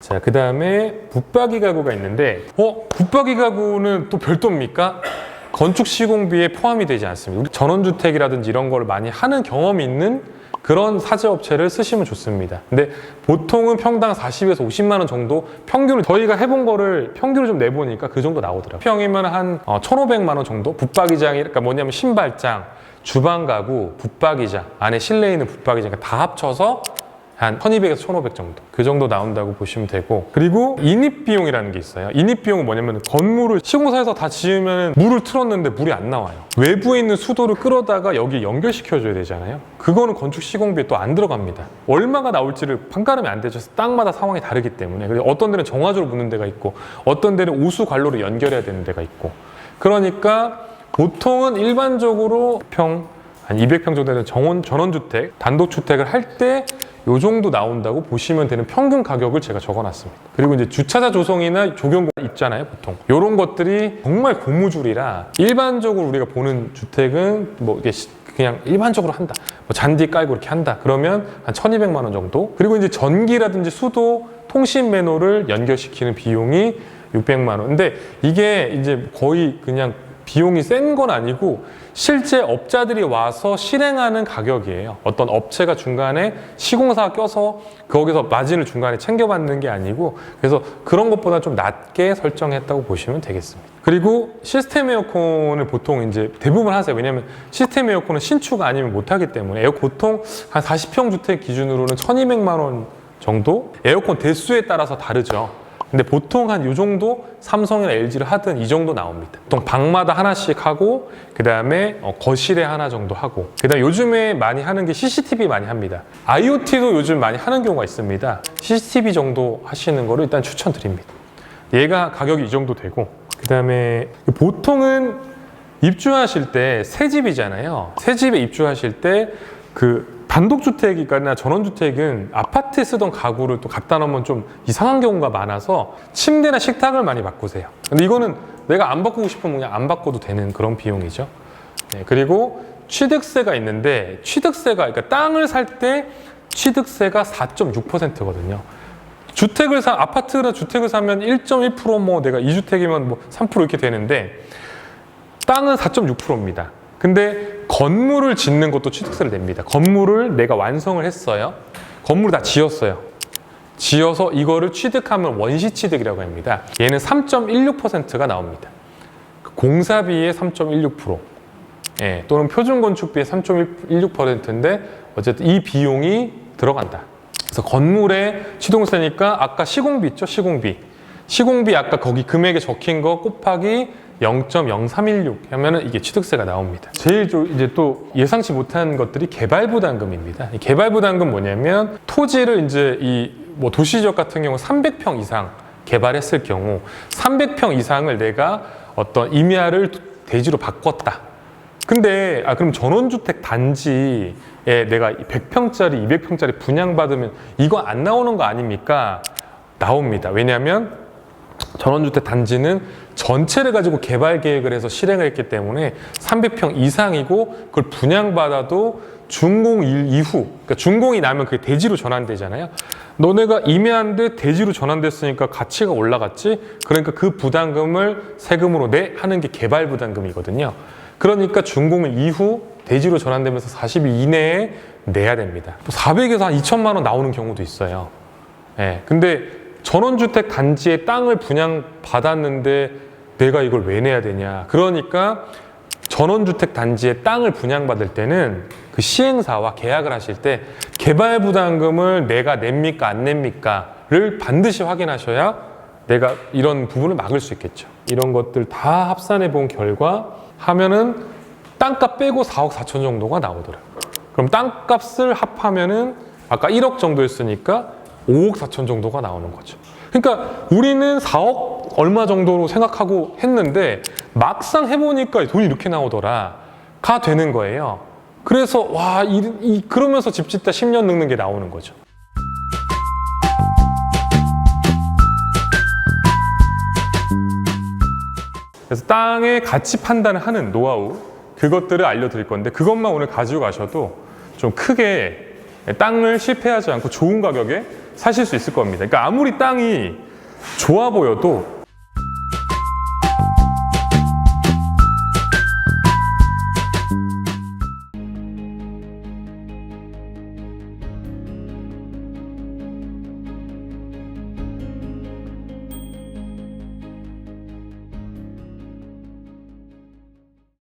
자, 그 다음에 붙박이 가구가 있는데, 어? 붙박이 가구는 또 별도입니까? 건축 시공비에 포함이 되지 않습니다. 전원주택이라든지 이런 걸 많이 하는 경험이 있는 그런 사제업체를 쓰시면 좋습니다. 근데 보통은 평당 40에서 50만 원 정도 평균을 저희가 해본 거를 평균을 좀 내보니까 그 정도 나오더라고요. 평이면 한 어, 1,500만 원 정도? 붙박이장이 그러니까 뭐냐면 신발장, 주방 가구, 붙박이장, 안에 실내에 있는 붙박이장 다 합쳐서 한 1200에서 1500 정도. 그 정도 나온다고 보시면 되고. 그리고 인입 비용이라는 게 있어요. 인입 비용은 뭐냐면 건물을 시공사에서 다 지으면 물을 틀었는데 물이 안 나와요. 외부에 있는 수도를 끌어다가 여기 연결시켜 줘야 되잖아요. 그거는 건축 시공비에 또 안 들어갑니다. 얼마가 나올지를 판가름이 안 되죠. 땅마다 상황이 다르기 때문에. 그래서 어떤 데는 정화조로 묻는 데가 있고 어떤 데는 우수 관로로 연결해야 되는 데가 있고. 그러니까 보통은 일반적으로 평 한 200평 정도 되는 정원, 전원주택, 단독주택을 할 때 요 정도 나온다고 보시면 되는 평균 가격을 제가 적어놨습니다. 그리고 이제 주차자 조성이나 조경 있잖아요, 보통. 이런 것들이 정말 고무줄이라 일반적으로 우리가 보는 주택은 뭐 이게 시- 그냥 일반적으로 한다. 뭐 잔디 깔고 이렇게 한다. 그러면 한 1200만 원 정도. 그리고 이제 전기라든지 수도, 통신 매너를 연결시키는 비용이 600만 원. 근데 이게 이제 거의 그냥 비용이 센 건 아니고 실제 업자들이 와서 실행하는 가격이에요. 어떤 업체가 중간에 시공사가 껴서 거기서 마진을 중간에 챙겨받는 게 아니고 그래서 그런 것보다 좀 낮게 설정했다고 보시면 되겠습니다. 그리고 시스템 에어컨을 보통 이제 대부분 하세요. 왜냐하면 시스템 에어컨은 신축 아니면 못하기 때문에 에어 보통 한 40평 주택 기준으로는 1,200만 원 정도 에어컨 대수에 따라서 다르죠. 근데 보통 한 이 정도 삼성이나 LG를 하든 이 정도 나옵니다. 보통 방마다 하나씩 하고 그 다음에 거실에 하나 정도 하고 그 다음에 요즘에 많이 하는 게 CCTV 많이 합니다. IoT도 요즘 많이 하는 경우가 있습니다. CCTV 정도 하시는 거를 일단 추천드립니다. 얘가 가격이 이 정도 되고 그 다음에 보통은 입주하실 때 새 집이잖아요. 새 집에 입주하실 때그 단독주택이나 전원주택은 아파트에 쓰던 가구를 또 갖다 놓으면 좀 이상한 경우가 많아서 침대나 식탁을 많이 바꾸세요. 근데 이거는 내가 안 바꾸고 싶으면 그냥 안 바꿔도 되는 그런 비용이죠. 네, 그리고 취득세가 있는데 취득세가 그러니까 땅을 살 때 취득세가 4.6%거든요. 주택을 사 아파트나 주택을 사면 1.1%뭐 내가 2주택이면 뭐3% 이렇게 되는데 땅은 4.6%입니다. 근데 건물을 짓는 것도 취득세를 냅니다. 건물을 내가 완성을 했어요. 건물을 다 지었어요. 지어서 이거를 취득하면 원시 취득이라고 합니다. 얘는 3.16%가 나옵니다. 그 공사비의 3.16%. 예, 또는 표준 건축비의 3.16%인데 어쨌든 이 비용이 들어간다. 그래서 건물에 취득세니까 아까 시공비 있죠? 시공비. 시공비 아까 거기 금액에 적힌 거 곱하기 0.0316 하면은 이게 취득세가 나옵니다. 제일 좀 이제 또 예상치 못한 것들이 개발부담금입니다. 이 개발부담금 뭐냐면 토지를 이제 이 뭐 도시지역 같은 경우 300평 이상 개발했을 경우 300평 이상을 내가 어떤 임야를 대지로 바꿨다. 근데 아 그럼 전원주택 단지에 내가 100평짜리, 200평짜리 분양받으면 이거 안 나오는 거 아닙니까? 나옵니다. 왜냐하면 전원주택 단지는 전체를 가지고 개발 계획을 해서 실행을 했기 때문에 300평 이상이고 그걸 분양받아도 준공 일 이후, 그러니까 준공이 나면 그게 대지로 전환되잖아요. 너네가 임야인데 대지로 전환됐으니까 가치가 올라갔지? 그러니까 그 부담금을 세금으로 내 하는 게 개발 부담금이거든요. 그러니까 준공 이후 대지로 전환되면서 40일 이내에 내야 됩니다. 400에서 한 2천만 원 나오는 경우도 있어요. 예. 근데 전원주택 단지에 땅을 분양 받았는데 내가 이걸 왜 내야 되냐. 그러니까 전원주택 단지에 땅을 분양받을 때는 그 시행사와 계약을 하실 때 개발 부담금을 내가 냅니까 안 냅니까를 반드시 확인하셔야 내가 이런 부분을 막을 수 있겠죠. 이런 것들 다 합산해 본 결과 하면은 땅값 빼고 4억 4천 정도가 나오더라고요. 그럼 땅값을 합하면은 아까 1억 정도였으니까 5억 4천 정도가 나오는 거죠. 그러니까 우리는 4억 얼마 정도로 생각하고 했는데 막상 해보니까 돈이 이렇게 나오더라가 되는 거예요. 그래서 와, 이, 이- 그러면서 집 짓다 10년 늙는 게 나오는 거죠. 그래서 땅의 가치 판단을 하는 노하우 그것들을 알려드릴 건데 그것만 오늘 가지고 가셔도 좀 크게 땅을 실패하지 않고 좋은 가격에 사실 수 있을 겁니다. 그러니까 아무리 땅이 좋아 보여도